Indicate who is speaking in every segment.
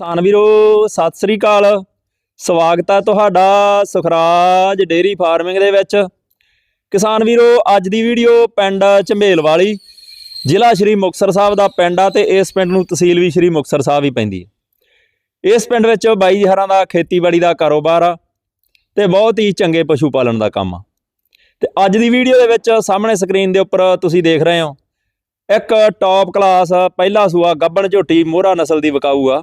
Speaker 1: ਕਿਸਾਨ ਵੀਰੋ, ਸਤਿ ਸ੍ਰੀ ਅਕਾਲ। ਸਵਾਗਤ ਹੈ ਤੁਹਾਡਾ ਸੁਖਰਾਜ ਡੇਰੀ ਫਾਰਮਿੰਗ ਦੇ ਵਿੱਚ। ਕਿਸਾਨ ਵੀਰੋ, ਅੱਜ ਦੀ ਵੀਡੀਓ ਪਿੰਡ ਝੰਬੇਲ ਵਾਲੀ ਜ਼ਿਲ੍ਹਾ ਸ਼੍ਰੀ ਮੁਕਤਸਰ ਸਾਹਿਬ ਦਾ ਪਿੰਡ ਆ ਤੇ ਇਸ ਪਿੰਡ ਨੂੰ ਤਹਿਸੀਲ ਵੀ ਸ਼੍ਰੀ ਮੁਕਤਸਰ ਸਾਹਿਬ ਹੀ ਪੈਂਦੀ ਹੈ। ਇਸ ਪਿੰਡ ਵਿੱਚ ਬਾਈ ਜੀ ਦਾ ਖੇਤੀਬਾੜੀ ਦਾ ਕਾਰੋਬਾਰ ਆ ਤੇ ਬਹੁਤ ਹੀ ਚੰਗੇ ਪਸ਼ੂ ਪਾਲਣ ਦਾ ਕੰਮ ਆ। ਤੇ ਅੱਜ ਦੀ ਵੀਡੀਓ ਦੇ ਵਿੱਚ ਸਾਹਮਣੇ ਸਕਰੀਨ ਦੇ ਉੱਪਰ ਤੁਸੀਂ ਦੇਖ ਰਹੇ ਹੋ, ਇੱਕ ਟੌਪ ਕਲਾਸ ਪਹਿਲਾ ਸੂਆ ਗੱਬਣ ਝੋਟੀ ਮੋਹਰਾ ਨਸਲ ਦੀ ਵਿਕਾਊ ਆ।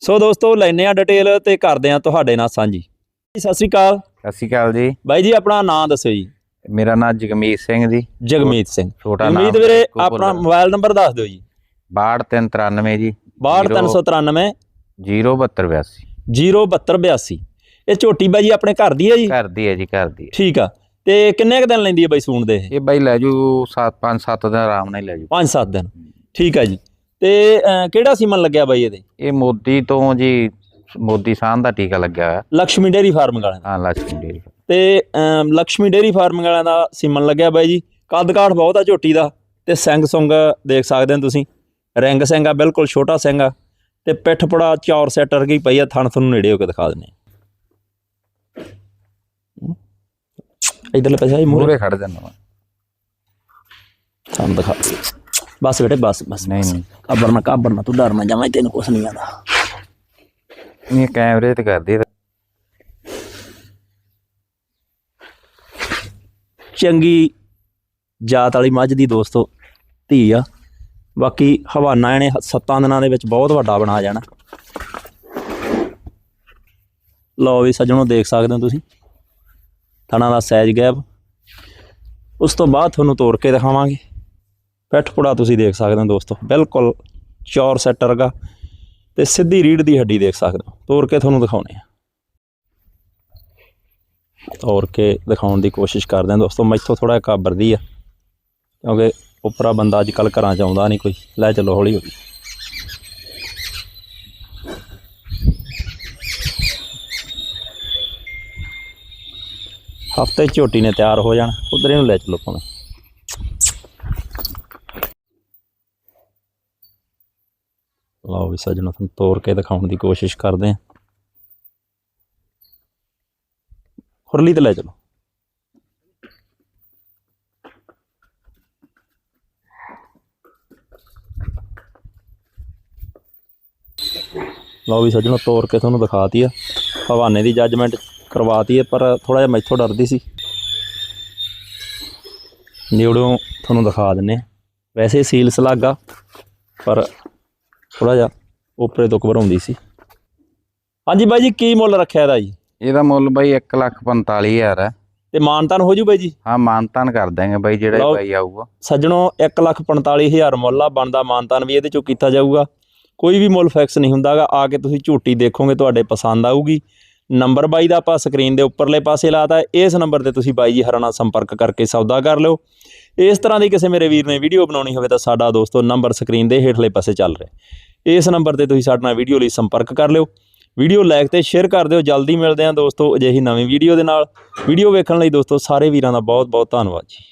Speaker 1: ਸੋ ਦੋਸਤੋ ਲੈਨੇ ਆ ਡਿਟੇਲ ਤੇ ਕਰਦੇ ਆ ਤੁਹਾਡੇ ਨਾਲ ਸਾਂਝੀ। ਜੀ, ਸਤਿ ਸ੍ਰੀ ਅਕਾਲ।
Speaker 2: ਸਤਿ ਸ਼੍ਰੀ ਅਕਾਲ ਜੀ।
Speaker 1: ਬਾਈ ਜੀ ਆਪਣਾ ਨਾਮ ਦੱਸਿਓ ਜੀ।
Speaker 2: ਮੇਰਾ ਨਾਮ ਜਗਮੀਤ ਸਿੰਘ ਜੀ।
Speaker 1: ਜਗਮੀਤ ਸਿੰਘ।
Speaker 2: ਛੋਟਾ ਨਾਮ
Speaker 1: ਉਮੀਦ ਵੀਰੇ ਆਪਣਾ। ਮੋਬਾਈਲ ਨੰਬਰ ਦੱਸ ਦਿਓ ਜੀ।
Speaker 2: 6293 ਜੀ।
Speaker 1: 62393
Speaker 2: 07282
Speaker 1: 07282 ਇਹ ਝੋਟੀ ਬਾਈ ਜੀ ਆਪਣੇ ਘਰ ਦੀ ਹੈ ਜੀ?
Speaker 2: ਘਰ ਦੀ ਹੈ ਜੀ ਘਰ ਦੀ ਹੈ।
Speaker 1: ਠੀਕ ਆ। ਤੇ ਕਿੰਨੇ ਕੁ ਦਿਨ ਲੈਂਦੀ ਹੈ ਬਾਈ ਸੂਣ ਦੇ
Speaker 2: ਇਹ? ਬਾਈ ਲੈ ਜੂ 7 5 7 ਦਿਨ ਆਰਾਮ ਨਾਲ ਹੀ ਲੈ ਜੂ।
Speaker 1: 5-7 ਦਿਨ। ਠੀਕ ਆ ਜੀ। ਤੇ ਕਿਹੜਾ ਸੀਮਨ ਲੱਗਿਆ ਬਾਈ ਇਹਦੇ?
Speaker 2: ਇਹ ਮੋਦੀ ਤੋਂ ਜੀ ਮੋਦੀ ਸਾਹ ਦਾ ਟੀਕਾ ਲੱਗਿਆ ਹੋਇਆ।
Speaker 1: ਲక్ష్ਮੀ ਡੇਰੀ ਫਾਰਮ ਵਾਲਿਆਂ ਦਾ।
Speaker 2: ਹਾਂ ਲక్ష్ਮੀ ਡੇਰੀ
Speaker 1: ਤੇ ਲక్ష్ਮੀ ਡੇਰੀ ਫਾਰਮ ਵਾਲਿਆਂ ਦਾ ਸੀਮਨ ਲੱਗਿਆ ਬਾਈ ਜੀ। ਕੱਦ ਕਾਠ ਬਹੁਤ ਆ ਝੋਟੀ ਦਾ ਤੇ ਸਿੰਘ ਸੁੰਗ ਦੇਖ ਸਕਦੇ ਹੋ ਤੁਸੀਂ। ਰਿੰਗ ਸਿੰਘ ਬਿਲਕੁਲ ਛੋਟਾ ਸਿੰਘ ਤੇ ਪਿੱਠ ਪੜਾ ਚੌਰ ਸੈਟ ਵਰਗੀ ਪਈ ਆ ਥਣ ਤੁਹਾਨੂੰ ਨੇੜੇ ਹੋ ਕੇ ਦਿਖਾ ਦਿੰਨੇ ਇਧਰਲੇ ਪਾਸੇ ਆ ਜੀ
Speaker 2: ਮੂਰੇ ਖੜ ਜਾਂਦਾ ਵਾ।
Speaker 1: ਤੁਹਾਨੂੰ ਦਿਖਾ। ਦਿੰਦੇ ਬਸ ਬੇਟੇ ਬਸ ਬਸ
Speaker 2: ਨਹੀਂ ਨਹੀਂ।
Speaker 1: ਕਾਬਰ ਨਾ ਕਾਬਰ ਨਾ ਤੂੰ ਡਰ ਨਾ ਜਾਵਾਂ ਤੈਨੂੰ ਕੁਛ ਨਹੀਂ ਆਦਾ।
Speaker 2: ਇਹ ਕੈਮਰੇ ਤੇ ਕਰਦੀ।
Speaker 1: ਚੰਗੀ ਜਾਤ ਵਾਲੀ ਮੱਝ ਦੀ ਦੋਸਤੋ ਧੀ ਆ। ਬਾਕੀ ਹਵਾਨਾ ਇਹਨੇ ਸੱਤਾਂ ਦਿਨਾਂ ਦੇ ਵਿੱਚ ਬਹੁਤ ਵੱਡਾ ਬਣਾ ਜਾਣਾ। ਲਓ ਵੀ ਸੱਜਣੋ ਦੇਖ ਸਕਦੇ ਹੋ ਤੁਸੀਂ। ਥਣਾ ਦਾ ਸਾਈਜ਼ ਗੈਪ ਉਸ ਤੋਂ ਬਾਅਦ ਤੁਹਾਨੂੰ ਤੋੜ ਕੇ ਦਿਖਾਵਾਂਗੇ। ਪਿੱਠ ਪੁੜਾ ਤੁਸੀਂ ਦੇਖ ਸਕਦੇ ਹੋ ਦੋਸਤੋ, ਬਿਲਕੁਲ ਚੌਰ ਸੈਟ ਵਰਗਾ ਤੇ ਸਿੱਧੀ ਰੀੜ ਦੀ ਹੱਡੀ ਦੇਖ ਸਕਦੇ ਹੋ। ਤੋੜ ਕੇ ਤੁਹਾਨੂੰ ਦਿਖਾਉਣੇ ਆ। ਤੋੜ ਕੇ ਦਿਖਾਉਣ ਦੀ ਕੋਸ਼ਿਸ਼ ਕਰਦੇ ਹਾਂ ਦੋਸਤੋ, ਮੈਥੋਂ ਥੋੜਾ ਕਾਬਰਦੀ ਆ, ਕਿਉਂਕਿ ਉਪਰਾ ਬੰਦਾ ਅੱਜ ਕੱਲ ਘਰਾਂ ਚ ਆਉਂਦਾ ਨਹੀਂ ਕੋਈ। ਲੈ ਚੱਲੋ ਹੌਲੀ ਹੌਲੀ। ਹਫ਼ਤੇ ਝੋਟੀ ਨੇ ਤਿਆਰ ਹੋ ਜਾਣਾ, ਉਧਰ ਨੂੰ ਲੈ ਚੱਲੋ ਭਾਵੇਂ। ਲਓ ਵੀ ਸੱਜਣੋ ਤੁਹਾਨੂੰ ਤੋੜ ਕੇ ਦਿਖਾਉਣ ਦੀ ਕੋਸ਼ਿਸ਼ ਕਰਦੇ ਹਾਂ। ਖੁਰਲੀ ਤੇ ਲੈ ਚਲੋ। ਲਓ ਵੀ ਸੱਜਣੋ ਤੋੜ ਕੇ ਤੁਹਾਨੂੰ ਦਿਖਾਤੀ ਆ। ਹਵਾਨੇ ਦੀ ਜੱਜਮੈਂਟ ਕਰਵਾਤੀ ਹੈ ਪਰ ਥੋੜਾ ਜਿਹਾ ਮੈਥੋਂ ਡਰਦੀ ਸੀ। ਨਿਉੜੋਂ ਤੁਹਾਨੂੰ ਦਿਖਾ ਦਿੰਨੇ ਆ। ਵੈਸੇ ਸੀਲ ਸਲਾਗਾ, ਪਰ ਥੋੜਾ ਜਿਹਾ ਉਪਰੇ ਤੋਂ ਘਬਰਾਉਂਦੀ ਸੀ। ਹਾਂਜੀ ਬਾਈ ਜੀ ਕੀ ਮੁੱਲ ਰੱਖਿਆ ਇਹਦਾ ਜੀ?
Speaker 2: ਇਹਦਾ ਮੁੱਲ ਬਾਈ 145000 ਹੈ।
Speaker 1: ਤੇ ਮਾਨਤਾਨ ਹੋ ਜੂ ਬਾਈ ਜੀ?
Speaker 2: ਹਾਂ ਮਾਨਤਾਨ ਕਰ ਦਾਂਗੇ ਬਾਈ ਜਿਹੜਾ ਬਾਈ ਆਊਗਾ।
Speaker 1: ਸੱਜਣੋ 145000 ਮੁੱਲ ਆ ਬਣਦਾ ਮਾਨਤਾਨ ਵੀ ਇਹਦੇ ਚੋਂ ਕੀਤਾ ਜਾਊਗਾ। ਕੋਈ ਵੀ ਮੁੱਲ ਫਿਕਸ ਨਹੀਂ ਹੁੰਦਾਗਾ ਆ ਕੇ ਤੁਸੀਂ ਝੂਟੀ ਦੇਖੋਗੇ ਤੁਹਾਡੇ ਪਸੰਦ ਆਊਗੀ। ਨੰਬਰ ਬਾਈ ਦਾ ਆਪਾਂ ਸਕਰੀਨ ਦੇ ਉੱਪਰਲੇ ਪਾਸੇ ਲਾਤਾ ਹੈ। ਇਸ ਨੰਬਰ ਤੇ ਤੁਸੀਂ ਬਾਈ ਜੀ ਹਰਾਂ ਨਾਲ ਸੰਪਰਕ ਕਰਕੇ ਸੌਦਾ ਕਰ ਲਿਓ। ਇਸ ਤਰ੍ਹਾਂ ਦੀ ਕਿਸੇ ਮੇਰੇ ਵੀਰ ਨੇ ਵੀਡੀਓ ਬਣਾਉਣੀ ਹੋਵੇ ਤਾਂ ਸਾਡਾ ਦੋਸਤੋ ਨੰਬਰ ਸਕਰੀਨ ਦੇ ਹੇਠਲੇ ਪਾਸੇ ਚੱਲ ਰਿਹਾ ਇਸ ਨੰਬਰ ਤੇ ਤੁਸੀਂ ਸਾਡੇ ਨਾਲ ਵੀਡੀਓ ਲਈ ਸੰਪਰਕ ਕਰ ਲਿਓ। ਵੀਡੀਓ ਲਾਈਕ ਤੇ ਸ਼ੇਅਰ ਕਰ ਦਿਓ। ਜਲਦੀ ਮਿਲਦੇ ਹਾਂ ਦੋਸਤੋ ਅਜਿਹੀ ਨਵੀਂ ਵੀਡੀਓ ਦੇ ਨਾਲ। ਵੀਡੀਓ ਵੇਖਣ ਲਈ ਦੋਸਤੋ ਸਾਰੇ ਵੀਰਾਂ ਦਾ ਬਹੁਤ ਬਹੁਤ ਧੰਨਵਾਦ ਜੀ।